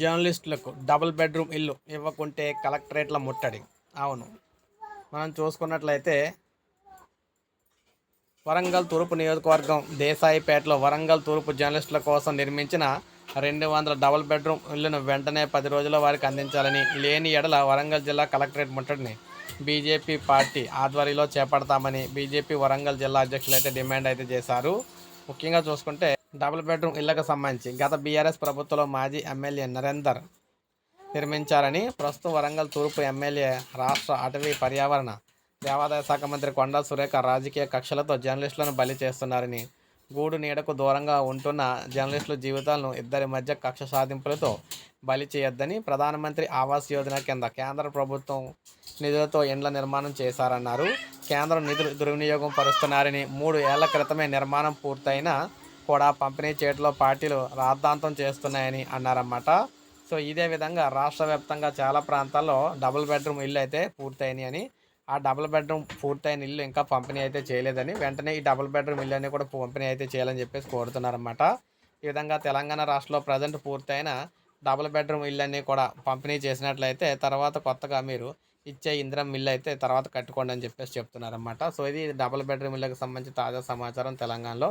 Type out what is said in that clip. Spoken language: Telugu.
జర్నలిస్టులకు డబుల్ బెడ్రూమ్ ఇల్లు ఇవ్వకుంటే కలెక్టరేట్ల ముట్టడి. అవును. మనం చూసుకున్నట్లయితే వరంగల్ తూర్పు నియోజకవర్గం దేశాయిపేటలో వరంగల్ తూర్పు జర్నలిస్టుల కోసం నిర్మించిన రెండు వందల డబుల్ బెడ్రూమ్ ఇళ్ళను వెంటనే పది రోజుల వారికి అందించాలని లేని ఎడల వరంగల్ జిల్లా కలెక్టరేట్ ముట్టడిని బీజేపీ పార్టీ ఆధ్వర్యంలో చేపడతామని బీజేపీ వరంగల్ జిల్లా అధ్యక్షులు అయితే డిమాండ్ అయితే చేశారు. ముఖ్యంగా చూసుకుంటే డబుల్ బెడ్రూమ్ ఇళ్ళకు సంబంధించి గత బీఆర్ఎస్ ప్రభుత్వంలో మాజీ ఎమ్మెల్యే నరేందర్ నిర్మించారని ప్రస్తుతం వరంగల్ తూర్పు ఎమ్మెల్యే రాష్ట్ర అటవీ పర్యావరణ దేవాదాయ శాఖ మంత్రి కొండా సురేఖ రాజకీయ కక్షలతో జర్నలిస్టులను బలి చేస్తున్నారని గూడు నీడకు దూరంగా ఉంటున్న జర్నలిస్టుల జీవితాలను ఇద్దరి మధ్య కక్ష సాధింపులతో బలి చేయొద్దని ప్రధానమంత్రి ఆవాస్ యోజన కింద కేంద్ర ప్రభుత్వం నిధులతో ఇండ్ల నిర్మాణం చేశారన్నారు. కేంద్రం నిధులు దుర్వినియోగం పరుస్తున్నారని మూడు ఏళ్ళ క్రితమే నిర్మాణం పూర్తయినా కూడా పంపిణీ చేతిలో పార్టీలు రాద్ధాంతం చేస్తున్నాయని అన్నారన్నమాట. సో ఇదే విధంగా రాష్ట్ర వ్యాప్తంగా చాలా ప్రాంతాల్లో డబుల్ బెడ్రూమ్ ఇల్లు అయితే పూర్తయినాయి అని ఆ డబుల్ బెడ్రూమ్ పూర్తయిన ఇల్లు ఇంకా పంపిణీ అయితే చేయలేదని వెంటనే ఈ డబుల్ బెడ్రూమ్ ఇల్లు అని కూడా పంపిణీ అయితే చేయాలని చెప్పేసి కోరుతున్నారన్నమాట. ఈ విధంగా తెలంగాణ రాష్ట్రంలో ప్రజెంట్ పూర్తయిన డబుల్ బెడ్రూమ్ ఇల్లు అన్నీ కూడా పంపిణీ చేసినట్లయితే తర్వాత కొత్తగా మీరు ఇచ్చే ఇంద్రం మిల్లు అయితే తర్వాత కట్టుకోండి అని చెప్పేసి చెప్తున్నారన్నమాట. సో ఇది డబుల్ బెడ్రూమ్ ఇళ్ళకి సంబంధించి తాజా సమాచారం తెలంగాణలో.